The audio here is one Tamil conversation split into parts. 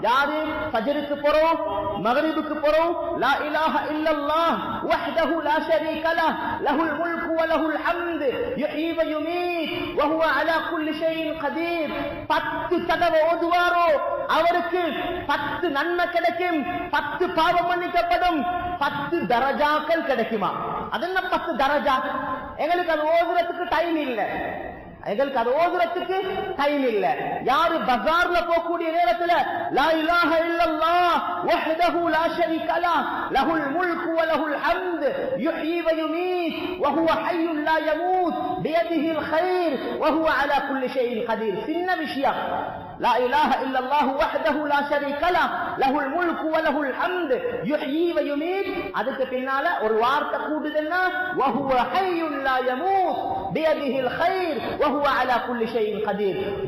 யாரு ஃபஜ்ருக்கு போறோம் மகரிபுக்கு போறோம் லா இலாஹ இல்லல்லாஹ் வஹ்தஹு லா ஷரீக லஹ் லஹுல் முல்கு வ லஹுல் ஹம்து யுஹ்யி வ யுமீத் வ ஹுவ அலா குல்லி ஷைஇன் கதீர் பத்து தடவை ஓதுவாரோ அவருக்கு பத்து நன்மை கிடைக்கும் பத்து பாவம் மன்னிக்கப்படும் பத்து தரஜாக்கள் கிடைக்குமா அது என்ன பத்து தரஜா எங்களுக்கு அது ஓதுறதுக்கு டைம் இல்லை எங்களுக்கு அது ஓதுறதுக்கு டைம் இல்ல யாரு பஜார்ல போகக்கூடிய நேரத்துல லா இலாஹ இல்லல்லாஹ் வஹ்தஹு லா ஷரீக லஹ் லஹுல் முல்கு வ லஹுல் ஹம்து யுஹ்யி வ யுமீத் வ ஹுவ ஹய்யுன் லா யமூத் பியதிஹில் கைர் வ ஹுவ அலா குல்லி ஷைஇன் கதீர் சின்ன விஷயம் லா இலாஹ இல்லல்லாஹ் வஹ்தஹு லா ஷரீக லஹ் லஹுல் முல்கு வ லஹுல் ஹம்து யுஹ்யி வ யுமீத் அதுக்கு பின்னால ஒரு வார்த்தை கூடுதுன்னா வ ஹுவ ஹய்யுன் லா யமூத் பியதிஹில் கைர் وهو على كل شيء قدير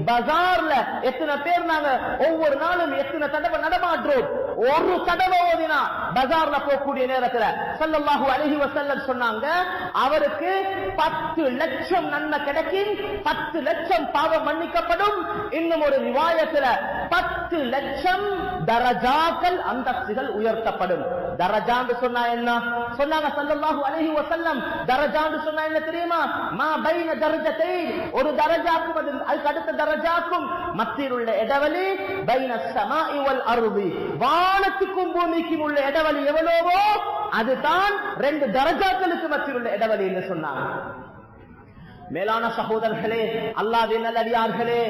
பஜார்ல எத்தனை பேர் நாங்க ஒவ்வொரு நாளும் எத்தனை தடவை நடமாற்றோம் ஒரு தடவை ஓதினா பஜார்ல போகக்கூடிய நேரத்துல. சல்லல்லாஹு அழகி வசல்லம் சொன்னாங்க அவருக்கு பத்து லட்சம் நன்மை கிடைக்கும் பத்து லட்சம் பாவம் மன்னிக்கப்படும். இன்னும் ஒரு ரிவாயத்துல பத்து லட்சம் தரஜாக்கள் அந்தஸ்துகள் உயர்த்தப்படும். தரஜான்னு சொன்னா என்ன? சொன்னாங்க சல்லல்லாஹு அலைஹி வஸல்லம். தரஜான்னு சொன்னா என்ன தெரியுமா? மா பைன தரஜத்தை ஒரு தரஜாக்கும் அது அதுக்கு அடுத்த தரஜாக்கும் மத்தியில் உள்ள இடைவெளி பைன ஸமாஇ வல் அர்தி. வானத்துக்கும் பூமிக்கும் உள்ள இடைவெளி எவ்வளவோ அதுதான் ரெண்டு தரஜாக்களுக்கு மத்தியில் உள்ள இடைவெளி என்று சொன்னாங்க. மேலான சகோதரர்களே அல்லாவின் நல்லடியார்களே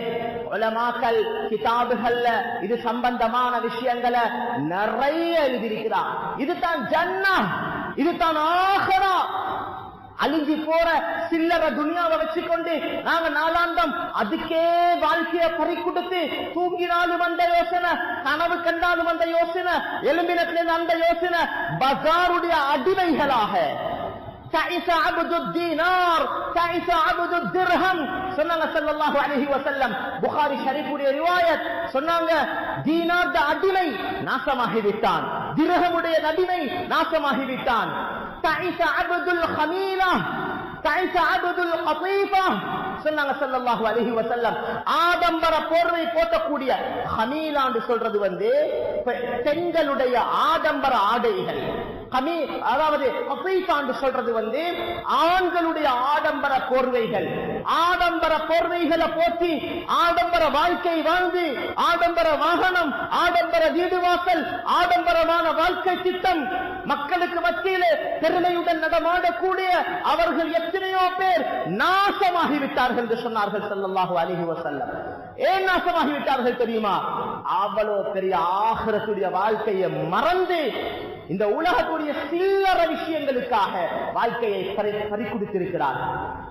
உலமாக்கல் கிதாபுகள்ல இது சம்பந்தமான விஷயங்களை நிறைய எழுதியிருக்கிறார். இதுதான் ஜன்னா இதுதான் ஆகரா. அழிஞ்சு போற சில்லற துணியாவை வச்சுக்கொண்டு நாங்க நாளாந்தம் அதுக்கே வாழ்க்கைய பறி கொடுத்து தூங்கினாலும் அந்த யோசனை கனவு கண்டாலும் அந்த யோசனை எலும்பினத்திலிருந்து அந்த யோசனை பஜாருடைய அடிமைகளாக. تعس عبد الدينار تعس عبد الدرهم சொன்னாங்க ஸல்லல்லாஹு அலைஹி வஸல்லம் புகாரி ஷரீஃபுடைய ரிவாயத் சொன்னாங்க தீனார் அடிமை நாசமாகி விட்டான் திரகமுடைய அடிமை நாசமாகி விட்டான் تعس عبد الخميلة تعس عبد القطيفة சொன்னாங்க ஸல்லல்லாஹு அலைஹி வசல்லம் ஆடம்பர போர்வை போட்டக்கூடிய ஹமீலாண்டு சொல்றது வந்து பெண்களுடைய ஆடம்பர ஆடைகள். கமி அதாவது கபீசாண்டு சொல்றது வந்து ஆண்களுடைய ஆடம்பர போர்வைகள். ஆடம்பர போர்வைகளை போற்றி ஆடம்பர வாழ்க்கை வாழ்ந்து ஆடம்பர வாகனம் ஆடம்பர வீடு வாசல் ஆடம்பரமான வாழ்க்கை திட்டம் மக்களுக்கு மத்தியிலே பெருமையுடன் நடமாடக்கூடிய அவர்கள் எத்தனையோ பேர் நாசமாகிவிட்டார்கள். விட்டார்கள் என்று சொன்னார்கள் ஸல்லல்லாஹு அலைஹி வஸல்லம். ஏன் நாசமாகி விட்டார்கள் தெரியுமா? அவ்வளவு பெரிய ஆகிரத்துடைய வாழ்க்கையை மறந்து இந்த உலகத்துடைய சில்லற விஷயங்களுக்காக வாழ்க்கையை பறி பறி கொடுத்திருக்கிறார்